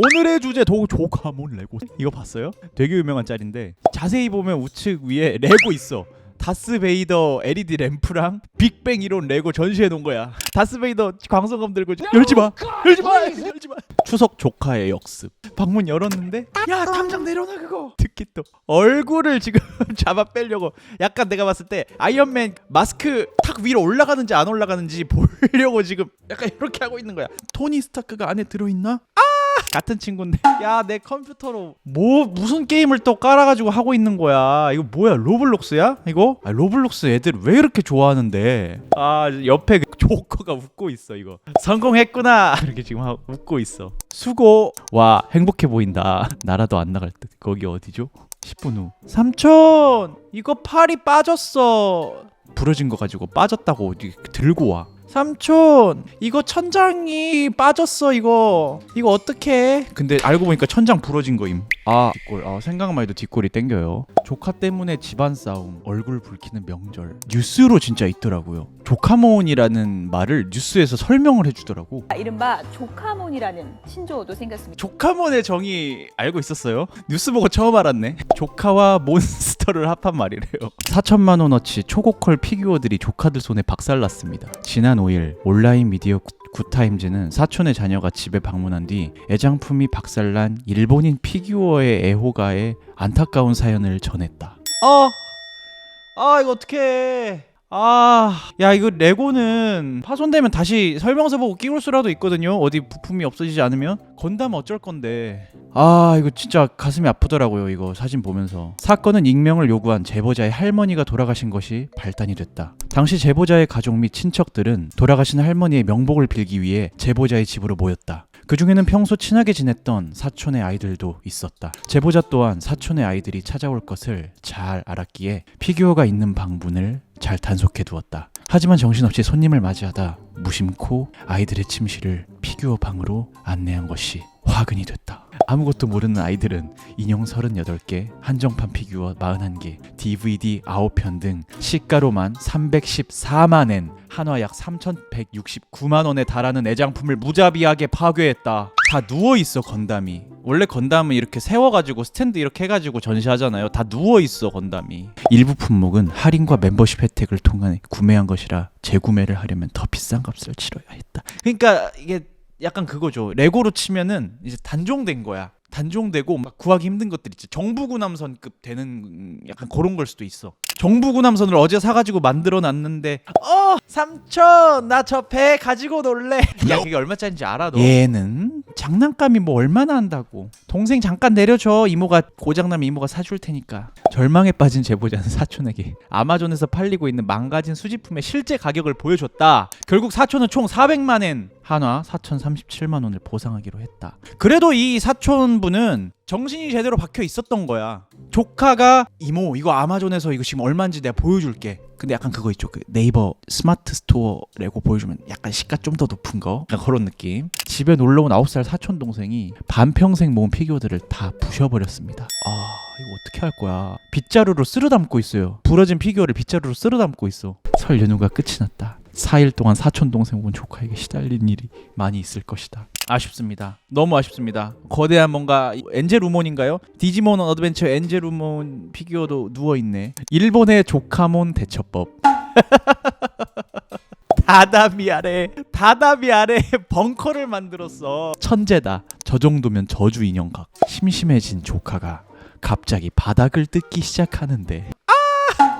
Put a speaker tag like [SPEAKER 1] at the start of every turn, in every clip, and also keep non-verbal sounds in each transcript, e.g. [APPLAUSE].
[SPEAKER 1] 오늘의 주제 도 조카몬 레고 이거 봤어요? 되게 유명한 짤인데 자세히 보면 우측 위에 레고 있어. 다스베이더 LED 램프랑 빅뱅 이론 레고 전시해 놓은 거야. 다스베이더 광선검 들고 열지 마, 열지 마, 열지 마. 추석 조카의 역습. 방문 열었는데 야 당장 내려놔 그거. 특히 또 얼굴을 지금 [LAUGHS] 잡아 빼려고 약간 내가 봤을 때 아이언맨 마스크 탁 위로 올라가는지 안 올라가는지 보려고 지금 약간 이렇게 하고 있는 거야. 토니 스타크가 안에 들어 있나? 같은 친구인데? [LAUGHS] 야 내 컴퓨터로 뭐 무슨 게임을 또 깔아가지고 하고 있는 거야? 이거 뭐야 로블록스야? 이거? 아, 로블록스 애들 왜 이렇게 좋아하는데? 아 옆에 그 조커가 웃고 있어 이거. 성공했구나! [LAUGHS] 이렇게 지금 하, 웃고 있어. 수고 와 행복해 보인다. 나라도 안 나갈 듯. 거기 어디죠? 10분 후. 삼촌! 이거 팔이 빠졌어. 부러진 거 가지고 빠졌다고 들고 와 삼촌 이거 천장이 빠졌어 이거 이거 어떡해 근데 알고 보니까 천장 부러진 거임 아 뒷골 아 생각만 해도 뒷골이 땡겨요 조카 때문에 집안 싸움 얼굴 붉히는 명절 뉴스로 진짜 있더라고요 조카몬이라는 말을 뉴스에서 설명을 해주더라고
[SPEAKER 2] 이른바 조카몬이라는 신조어도 생겼습니다.
[SPEAKER 1] 조카몬의 정의 알고 있었어요? 뉴스 보고 처음 알았네. 조카와 몬스터를 합한 말이래요. 4천만 원어치 초고퀄 피규어들이 조카들 손에 박살났습니다. 지난 5일 온라인 미디어 구- 굿타임즈는 사촌의 자녀가 집에 방문한 뒤 애장품이 박살난 일본인 피규어의 애호가에 안타까운 사연을 전했다. 어, 아 이거 어떡해. 아, 야 이거 레고는 파손되면 다시 설명서 보고 끼울 수라도 있거든요. 어디 부품이 없어지지 않으면 건담 어쩔 건데. 아, 이거 진짜 가슴이 아프더라고요. 이거 사진 보면서. 사건은 익명을 요구한 제보자의 할머니가 돌아가신 것이 발단이 됐다. 당시 제보자의 가족 및 친척들은 돌아가신 할머니의 명복을 빌기 위해 제보자의 집으로 모였다. 그 중에는 평소 친하게 지냈던 사촌의 아이들도 있었다. 제보자 또한 사촌의 아이들이 찾아올 것을 잘 알았기에 피규어가 있는 방문을 잘 단속해 두었다. 하지만 정신없이 손님을 맞이하다 무심코 아이들의 침실을 피규어 방으로 안내한 것이 화근이 됐다. 아무것도 모르는 아이들은 인형 38개, 한정판 피규어 41개, DVD 9편 등 시가로만 314만엔, 한화 약 3,169만 원에 달하는 애장품을 무자비하게 파괴했다. 다 누워 있어 건담이. 원래 건담은 이렇게 세워가지고 스탠드 이렇게 해가지고 전시하잖아요. 다 누워 있어 건담이. 일부 품목은 할인과 멤버십 혜택을 통해 구매한 것이라 재구매를 하려면 더 비싼 값을 치러야 했다. 그러니까 이게 약간 그거죠. 레고로 치면은 이제 단종된 거야. 단종되고 막 구하기 힘든 것들 있지. 정부구남선급 되는 약간 그런 걸 수도 있어. 정부구남선을 어제 사가지고 만들어 놨는데 어 삼촌 나 저 배 가지고 놀래 야 그게 얼마짜리인지 알아 너 얘는 장난감이 뭐 얼마나 한다고 동생 잠깐 내려줘 이모가 고장나면 이모가 사줄 테니까 절망에 빠진 제보자는 사촌에게 아마존에서 팔리고 있는 망가진 수집품의 실제 가격을 보여줬다 결국 사촌은 총 400만 엔 한화 4,037만 원을 보상하기로 했다 그래도 이 사촌분은 정신이 제대로 박혀 있었던 거야 조카가 이모 이거 아마존에서 이거 지금 얼마인지 내가 보여줄게. 근데 약간 그거 있죠. 그 네이버 스마트 스토어 레고 보여주면 약간 시가 좀 더 높은 거. 그런 느낌. 집에 놀러 온 9살 사촌 동생이 반평생 모은 피규어들을 다 부셔버렸습니다. 아 이거 어떻게 할 거야? 빗자루로 쓸어 담고 있어요. 부러진 피규어를 빗자루로 쓸어 담고 있어. 설 연휴가 끝이 났다. 4일 동안 사촌 동생 혹은 조카에게 시달린 일이 많이 있을 것이다. 아쉽습니다. 너무 아쉽습니다. 거대한 뭔가 엔젤 우몬인가요? 디지몬 어드벤처 엔젤 우몬 피규어도 누워 있네. 일본의 조카몬 대처법. [LAUGHS] 다다미 아래 다다미 아래 벙커를 만들었어. 천재다. 저 정도면 저주 인형각. 심심해진 조카가 갑자기 바닥을 뜯기 시작하는데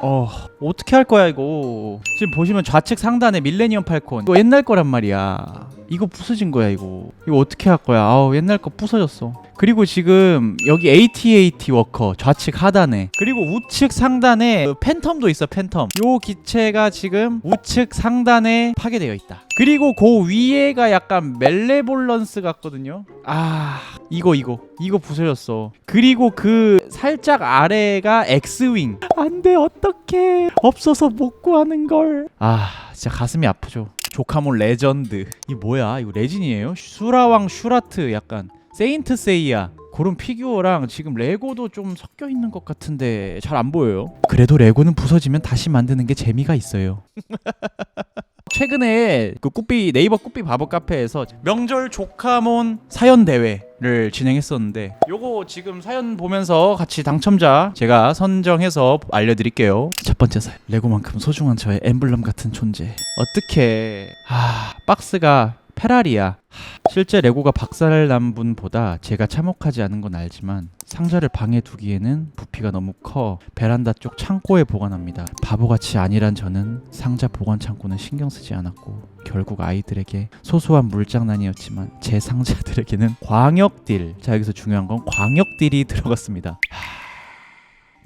[SPEAKER 1] 어 어떻게 할 거야 이거? 지금 보시면 좌측 상단에 밀레니엄 팔콘. 이거 옛날 거란 말이야 이거 부서진 거야 이거. 이거 어떻게 할 거야? 아우 옛날 거 부서졌어. 그리고 지금 여기 AT-AT 워커 좌측 하단에. 그리고 우측 상단에 그 팬텀도 있어 팬텀. 요 기체가 지금 우측 상단에 파괴되어 있다. 그리고 그 위에가 약간 멜레볼런스 같거든요. 아 이거 이거. 이거 부서졌어. 그리고 그 살짝 아래가 엑스윙 안돼 어떡해. 없어서 못 구하는 걸아 진짜 가슴이 아프죠 조카몬 레전드. 이 뭐야? 이거 레진이에요? 슈라왕 슈라트 약간 세인트 세이야. 그런 피규어랑 지금 레고도 좀 섞여 있는 것 같은데 잘 안 보여요. 그래도 레고는 부서지면 다시 만드는 게 재미가 있어요 [LAUGHS] 최근에 그 꾸삐 네이버 꾸삐 바보 카페에서 명절 조카몬 사연 대회를 진행했었는데 요거 지금 사연 보면서 같이 당첨자 제가 선정해서 알려드릴게요. 첫 번째 사연 레고만큼 소중한 저의 엠블럼 같은 존재. 어떻게 아 박스가 페라리야. 하, 실제 레고가 박살난 분보다 제가 참혹하지 않은 건 알지만 상자를 방에 두기에는 부피가 너무 커 베란다 쪽 창고에 보관합니다. 바보같이 아니란 저는 상자 보관 창고는 신경 쓰지 않았고 결국 아이들에게 소소한 물장난이었지만 제 상자들에게는 광역딜 자 여기서 중요한 건 광역딜이 들어갔습니다. 하,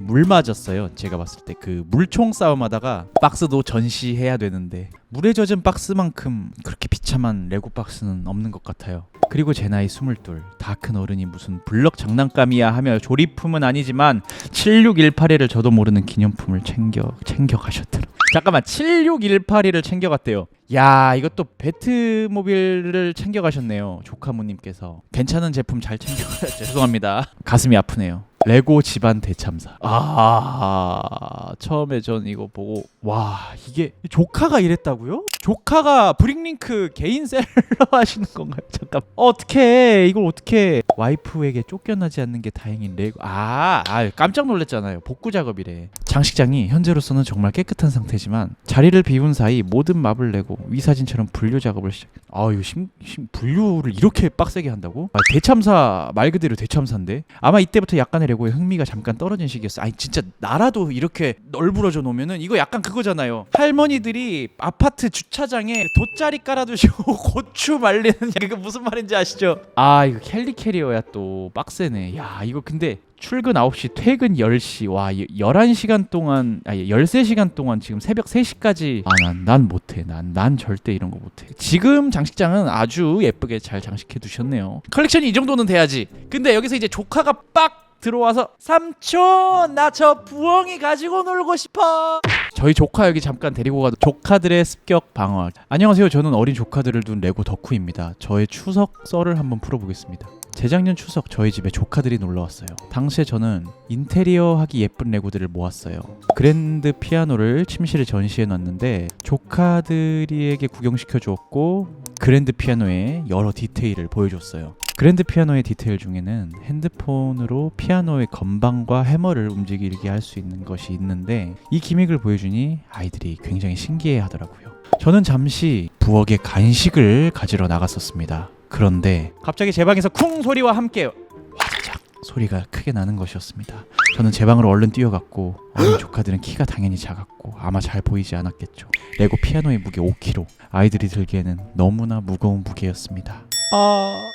[SPEAKER 1] 물 맞았어요. 제가 봤을 때 그 물총 싸움하다가 박스도 전시해야 되는데 물에 젖은 박스만큼 그렇게 비참한 레고 박스는 없는 것 같아요. 그리고 제 나이 22. 다 큰 어른이 무슨 블럭 장난감이야 하며 조립품은 아니지만 7618을 저도 모르는 기념품을 챙겨 챙겨 가셨더라. 잠깐만 7618을 챙겨 갔대요. 야 이것도 배트모빌을 챙겨 가셨네요. 조카모님께서 괜찮은 제품 잘 챙겨 가셨죠. [LAUGHS] 죄송합니다. 가슴이 아프네요. 레고 집안 대참사. 아 처음에 전 이거 보고 와 이게 조카가 이랬다고요? 조카가 브릭링크 개인 셀러 [LAUGHS] 하시는 건가요? 잠깐 어떻게 이걸 어떻게 와이프에게 쫓겨나지 않는 게 다행인 레고 아, 아 깜짝 놀랐잖아요 복구 작업이래 장식장이 현재로서는 정말 깨끗한 상태지만 자리를 비운 사이 모든 맙을 내고 위 사진처럼 분류 작업을 시작 아 이거 심, 심 분류를 이렇게 빡세게 한다고? 아, 대참사 말 그대로 대참사인데 아마 이때부터 약간의 레고의 흥미가 잠깐 떨어진 시기였어 아니 진짜 나라도 이렇게 널브러져 놓으면은 이거 약간 그거잖아요. 할머니들이 아파트 주차장에 돗자리 깔아두시고 [LAUGHS] 고추 말리는 이거 무슨 말인지 아시죠? 아 이거 캘리 캐리어야 또 빡세네. 야 이거 근데 출근 9시 퇴근 10시. 와 11시간 동안 아니 13시간 동안 지금 새벽 3시까지. 아 난 난 못해. 난 난 절대 이런 거 못해. 지금 장식장은 아주 예쁘게 잘 장식해 두셨네요. 컬렉션이 이 정도는 돼야지. 근데 여기서 이제 조카가 빡 들어와서 삼촌 나 저 부엉이 가지고 놀고 싶어 저희 조카 여기 잠깐 데리고 가도 조카들의 습격 방어 안녕하세요 저는 어린 조카들을 둔 레고 덕후입니다 저의 추석 썰을 한번 풀어보겠습니다 재작년 추석 저희 집에 조카들이 놀러 왔어요. 당시에 저는 인테리어 하기 예쁜 레고들을 모았어요. 그랜드 피아노를 침실에 전시해 놨는데 조카들에게 구경시켜 주었고 그랜드 피아노의 여러 디테일을 보여줬어요. 그랜드 피아노의 디테일 중에는 핸드폰으로 피아노의 건반과 해머를 움직이게 할 수 있는 것이 있는데 이 기믹을 보여주니 아이들이 굉장히 신기해 하더라고요. 저는 잠시 부엌에 간식을 가지러 나갔었습니다. 그런데 갑자기 제 방에서 쿵 소리와 함께 와자작 소리가 크게 나는 것이었습니다. 저는 제 방으로 얼른 뛰어갔고 어린 조카들은 키가 당연히 작았고 아마 잘 보이지 않았겠죠. 레고 피아노의 무게 5kg. 아이들이 들기에는 너무나 무거운 무게였습니다. 아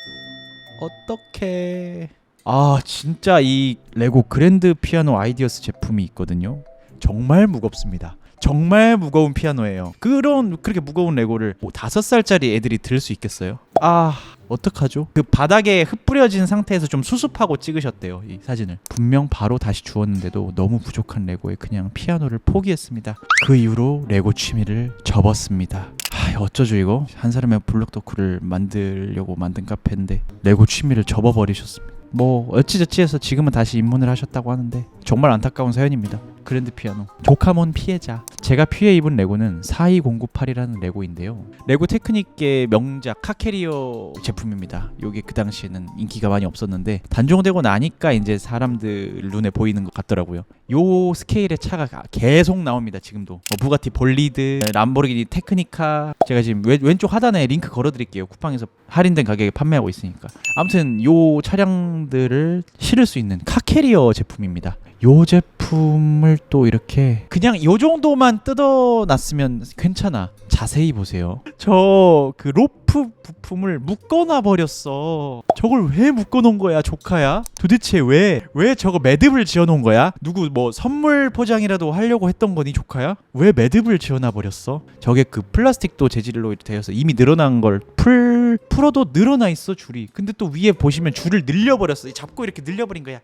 [SPEAKER 1] 어떡해. 아 진짜 이 레고 그랜드 피아노 아이디어스 제품이 있거든요. 정말 무겁습니다. 정말 무거운 피아노예요. 그런 그렇게 무거운 레고를 뭐 다섯 살짜리 애들이 들 수 있겠어요? 아 어떡하죠? 그 바닥에 흩뿌려진 상태에서 좀 수습하고 찍으셨대요 이 사진을. 분명 바로 다시 주었는데도 너무 부족한 레고에 그냥 피아노를 포기했습니다. 그 이후로 레고 취미를 접었습니다. 아 어쩌죠 이거? 한 사람의 블록 덕후를 만들려고 만든 카페인데 레고 취미를 접어버리셨습니다. 뭐 어찌저찌해서 지금은 다시 입문을 하셨다고 하는데 정말 안타까운 사연입니다. 그랜드 피아노. 조카몬 피해자. 제가 피해 입은 레고는 42098이라는 레고인데요. 레고 테크닉계 명작 카캐리어 제품입니다. 요게 그 당시에는 인기가 많이 없었는데 단종되고 나니까 이제 사람들 눈에 보이는 것 같더라고요. 요 스케일의 차가 계속 나옵니다 지금도. 뭐 부가티 볼리드 람보르기니 테크니카. 제가 지금 왼, 왼쪽 하단에 링크 걸어드릴게요. 쿠팡에서 할인된 가격에 판매하고 있으니까. 아무튼 요 차량들을 실을 수 있는 카캐리어 제품입니다 요 제품을 또 이렇게 그냥 요 정도만 뜯어놨으면 괜찮아. 자세히 보세요. 저 그 로프 부품을 묶어놔 버렸어. 저걸 왜 묶어놓은 거야, 조카야? 도대체 왜? 왜 저거 매듭을 지어놓은 거야? 누구 뭐 선물 포장이라도 하려고 했던 거니, 조카야? 왜 매듭을 지어놔 버렸어? 저게 그 플라스틱도 재질로 되어서 이미 늘어난 걸 풀 풀어도 늘어나 있어 줄이. 근데 또 위에 보시면 줄을 늘려버렸어. 잡고 이렇게 늘려버린 거야.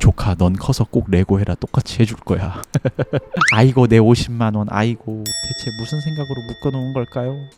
[SPEAKER 1] 조카 넌 커서 꼭 레고 해라 똑같이 해줄 거야 [LAUGHS] 아이고 내 50만 원 아이고 대체 무슨 생각으로 묶어놓은 걸까요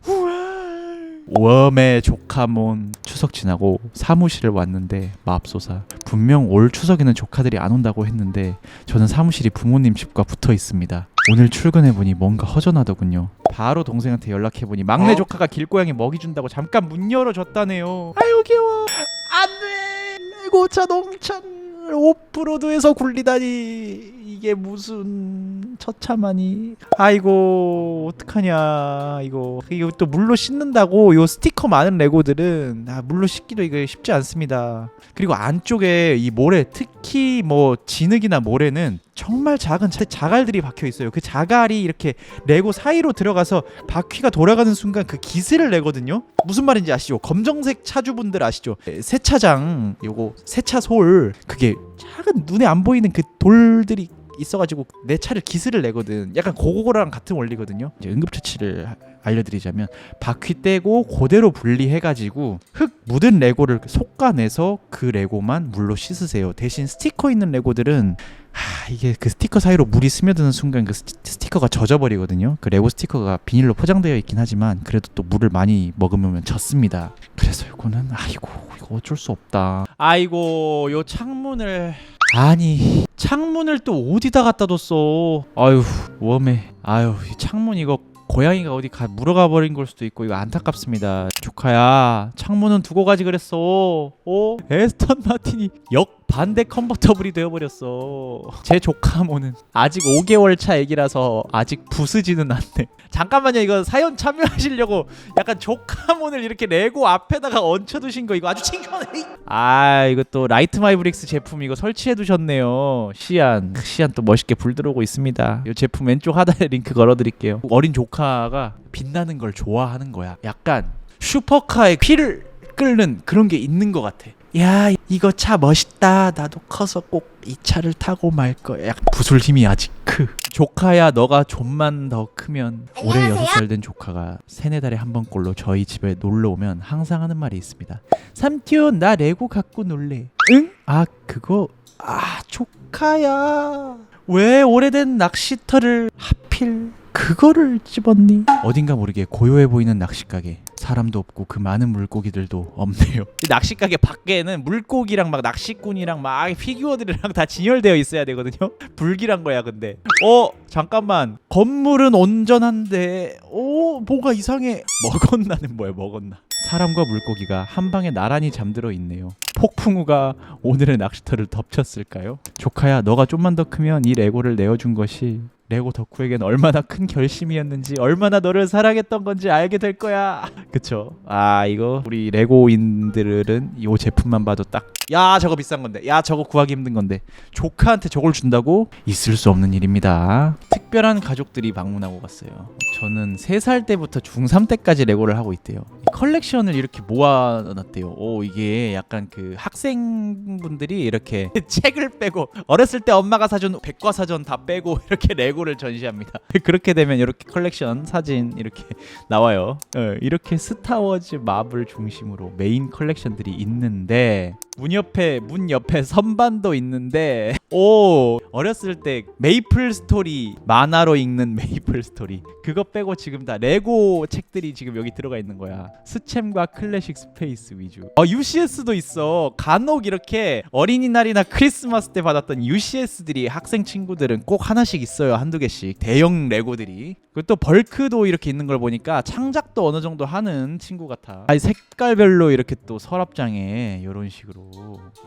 [SPEAKER 1] 웜의 조카몬 추석 지나고 사무실을 왔는데 맙소사 분명 올 추석에는 조카들이 안 온다고 했는데 저는 사무실이 부모님 집과 붙어 있습니다 오늘 출근해보니 뭔가 허전하더군요. 바로 동생한테 연락해보니 막내
[SPEAKER 3] 어?
[SPEAKER 1] 조카가 길고양이 먹이 준다고 잠깐 문 열어줬다네요. 아유 귀여워. 안돼. 레고차 농찬 오프로드에서 굴리다니 이게 무슨 처참하니. 아이고 어떡하냐 이거. 이거 또 물로 씻는다고 요 스티커 많은 레고들은 아, 물로 씻기도 이거 쉽지 않습니다. 그리고 안쪽에 이 모래 특히 뭐 진흙이나 모래는 정말 작은 자- 자갈들이 박혀 있어요. 그 자갈이 이렇게 레고 사이로 들어가서 바퀴가 돌아가는 순간 그 기스를 내거든요. 무슨 말인지 아시죠? 검정색 차주분들 아시죠? 에, 세차장 요거 세차 솔 그게 작은 눈에 안 보이는 그 돌들이 있어가지고 내 차를 기스를 내거든. 약간 그거랑 같은 원리거든요. 이제 응급처치를 하- 알려드리자면 바퀴 떼고 그대로 분리해가지고 흙 묻은 레고를 솎아내서 그 레고만 물로 씻으세요. 대신 스티커 있는 레고들은 하, 이게 그 스티커 사이로 물이 스며드는 순간 그 스티, 스티커가 젖어버리거든요. 그 레고 스티커가 비닐로 포장되어 있긴 하지만 그래도 또 물을 많이 먹으면 젖습니다. 그래서 이거는 아이고 이거 어쩔 수 없다. 아이고 요 창문을 아니 창문을 또 어디다 갖다 뒀어? 아유 웜해. 아유 이 창문 이거 고양이가 어디 가 물어가 버린 걸 수도 있고 이거 안타깝습니다. 조카야 창문은 두고 가지 그랬어. 어? 에스턴 마틴이 역 반대 컨버터블이 되어버렸어. 제 조카 모는 아직 5개월 차 애기라서 아직 부스지는 않네. 잠깐만요 이거 사연 참여하시려고 약간 조카몬을 이렇게 레고 앞에다가 얹혀두신 거 이거 아주 창피하네. 아 이거 또 라이트 마이브릭스 제품 이거 설치해 두셨네요. 시안 시안 또 멋있게 불 들어오고 있습니다. 이 제품 왼쪽 하단에 링크 걸어 드릴게요. 어린 조카가 빛나는 걸 좋아하는 거야. 약간 슈퍼카의 피를 끓는 그런 게 있는 것 같아. 야 이거 차 멋있다. 나도 커서 꼭 이 차를 타고 말 거야. 약간 부술 힘이 아직 크. 조카야 너가 좀만 더 크면 올해 여섯 살 된 조카가 세네 달에 한 번꼴로 저희 집에 놀러 오면 항상 하는 말이 있습니다. 삼촌 나 레고 갖고 놀래. 응? 아 그거 아 조카야. 왜 오래된 낚시터를 하필 그거를 집었니? 어딘가 모르게 고요해 보이는 낚시가게. 사람도 없고 그 많은 물고기들도 없네요. 이 낚시 가게 밖에는 물고기랑 막 낚시꾼이랑 막 피규어들이랑 다 진열되어 있어야 되거든요. 불길한 거야 근데. 어 잠깐만 건물은 온전한데 어 뭐가 이상해. 먹었나는 뭐야 먹었나. 사람과 물고기가 한 방에 나란히 잠들어 있네요. 폭풍우가 오늘의 낚시터를 덮쳤을까요? 조카야, 너가 좀만 더 크면 이 레고를 내어준 것이 레고 덕후에겐 얼마나 큰 결심이었는지 얼마나 너를 사랑했던 건지 알게 될 거야. [LAUGHS] 그쵸? 아 이거 우리 레고인들은 이 제품만 봐도 딱 야 저거 비싼 건데 야 저거 구하기 힘든 건데 조카한테 저걸 준다고 있을 수 없는 일입니다. 특별한 가족들이 방문하고 갔어요. 저는 3살 때부터 중3 때까지 레고를 하고 있대요. 이 컬렉션을 이렇게 모아놨대요. 오 이게 약간 그 학생분들이 이렇게 [LAUGHS] 책을 빼고 어렸을 때 엄마가 사준 백과사전 다 빼고 [LAUGHS] 이렇게 레고를 전시합니다. [LAUGHS] 그렇게 되면 이렇게 컬렉션 사진 이렇게 나와요. 어, 이렇게 스타워즈 마블 중심으로 메인 컬렉션들이 있는데 문 옆에 문 옆에 선반도 있는데 오 어렸을 때 메이플 스토리 만화로 읽는 [LAUGHS] 메이플 스토리. 그거 빼고 지금 다 레고 책들이 지금 여기 들어가 있는 거야. 스챔과 클래식 스페이스 위주. 어 UCS도 있어. 간혹 이렇게 어린이날이나 크리스마스 때 받았던 UCS들이 학생 친구들은 꼭 하나씩 있어요 한두 개씩. 대형 레고들이. 그리고 또 벌크도 이렇게 있는 걸 보니까 창작도 어느 정도 하는 친구 같아. 아니 색깔별로 이렇게 또 서랍장에 이런 식으로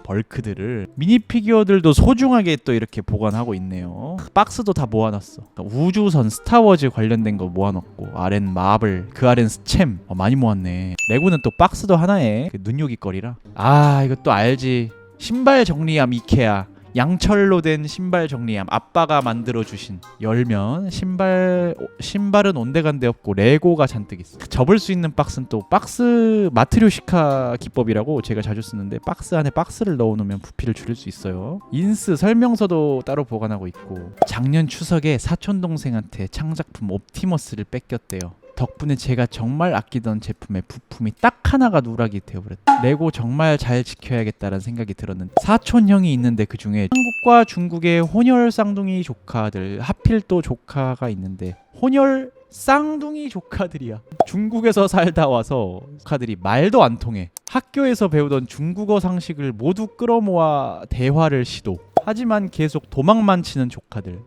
[SPEAKER 1] 벌크들을. 미니 피규어들도 소중 하게 또 이렇게 보관하고 있네요. 박스도 다 모아놨어. 그러니까 우주선 스타워즈 관련된 거 모아놨고 아렌 마블 그 아렌 스챔 어, 많이 모았네. 레고는 또 박스도 하나에 그 눈요깃거리라. 아 이거 또 알지. 신발 정리함 이케아. 양철로 된 신발 정리함 아빠가 만들어 주신 열면 신발 신발은 온데간데 없고 레고가 잔뜩 있어 접을 수 있는 박스는 또 박스 마트료시카 기법이라고 제가 자주 쓰는데 박스 안에 박스를 넣어 놓으면 부피를 줄일 수 있어요. 인스 설명서도 따로 보관하고 있고 작년 추석에 사촌 동생한테 창작품 옵티머스를 뺏겼대요 덕분에 제가 정말 아끼던 제품의 부품이 딱 하나가 누락이 되어버렸다. 레고 정말 잘 지켜야겠다는 생각이 들었는데 사촌 형이 있는데 그 중에 한국과 중국의 혼혈 쌍둥이 조카들 하필 또 조카가 있는데 혼혈 쌍둥이 조카들이야. 중국에서 살다 와서 조카들이 말도 안 통해. 학교에서 배우던 중국어 상식을 모두 끌어모아 대화를 시도. 하지만 계속 도망만 치는 조카들.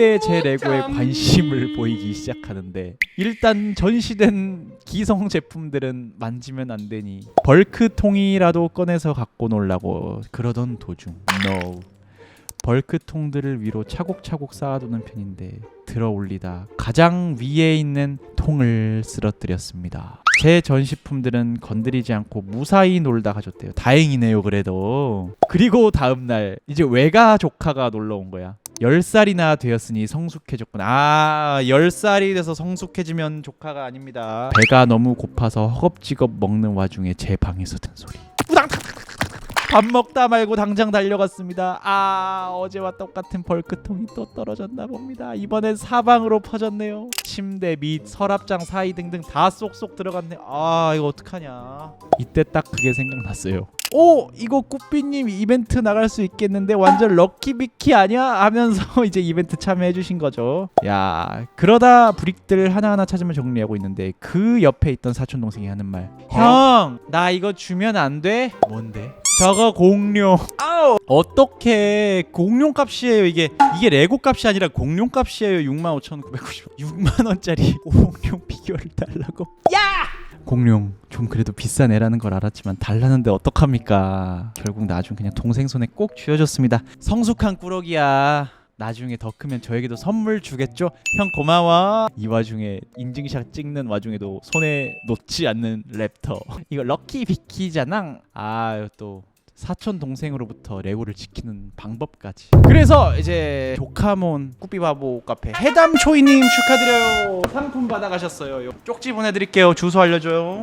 [SPEAKER 1] 그때 제 레고에 관심을 보이기 시작하는데 일단 전시된 기성 제품들은 만지면 안 되니 벌크통이라도 꺼내서 갖고 놀라고 그러던 도중. No 벌크통들을 위로 차곡차곡 쌓아두는 편인데 들어 올리다 가장 위에 있는 통을 쓰러뜨렸습니다. 제 전시품들은 건드리지 않고 무사히 놀다 가졌대요. 다행이네요, 그래도. 그리고 다음 날 이제 외가 조카가 놀러 온 거야. 10살이나 되었으니 성숙해졌구나. 아, 10살이 돼서 성숙해지면 조카가 아닙니다. 배가 너무 고파서 허겁지겁 먹는 와중에 제 방에서 든 소리. 밥 먹다 말고 당장 달려갔습니다. 아 어제와 똑같은 벌크통이 또 떨어졌나 봅니다. 이번엔 사방으로 퍼졌네요. 침대 밑 서랍장 사이 등등 다 쏙쏙 들어갔네. 아 이거 어떡하냐. 이때 딱 그게 생각났어요. 오 이거 꾸삐님 이벤트 나갈 수 있겠는데 완전 럭키비키 아니야 하면서 [LAUGHS] 이제 이벤트 참여해 주신 거죠 야 그러다 브릭들 하나하나 찾으면 정리하고 있는데 그 옆에 있던 사촌 동생이 하는 말 형 나 이거 주면 안 돼? 뭔데? 저거 공룡. 아우. 어떻게 공룡 값이에요? 이게 이게 레고 값이 아니라 공룡 값이에요? 65,990 6만 원짜리 공룡 피규어를 달라고? 공룡 좀 그래도 비싼 애라는 걸 알았지만 달라는데 어떡합니까? 결국 나중 그냥 동생 손에 꼭 쥐어줬습니다. 성숙한 꾸러기야. 나중에 더 크면 저에게도 선물 주겠죠? 형 고마워. 이 와중에 인증샷 찍는 와중에도 손에 놓지 않는 랩터. 이거 럭키 비키잖아. 아또 사촌 동생으로부터 레고를 지키는 방법까지. 그래서 이제 조카몬 꾸비바보 카페 해담초이님 축하드려요. 상품 받아가셨어요. 요 쪽지 보내드릴게요. 주소 알려줘요.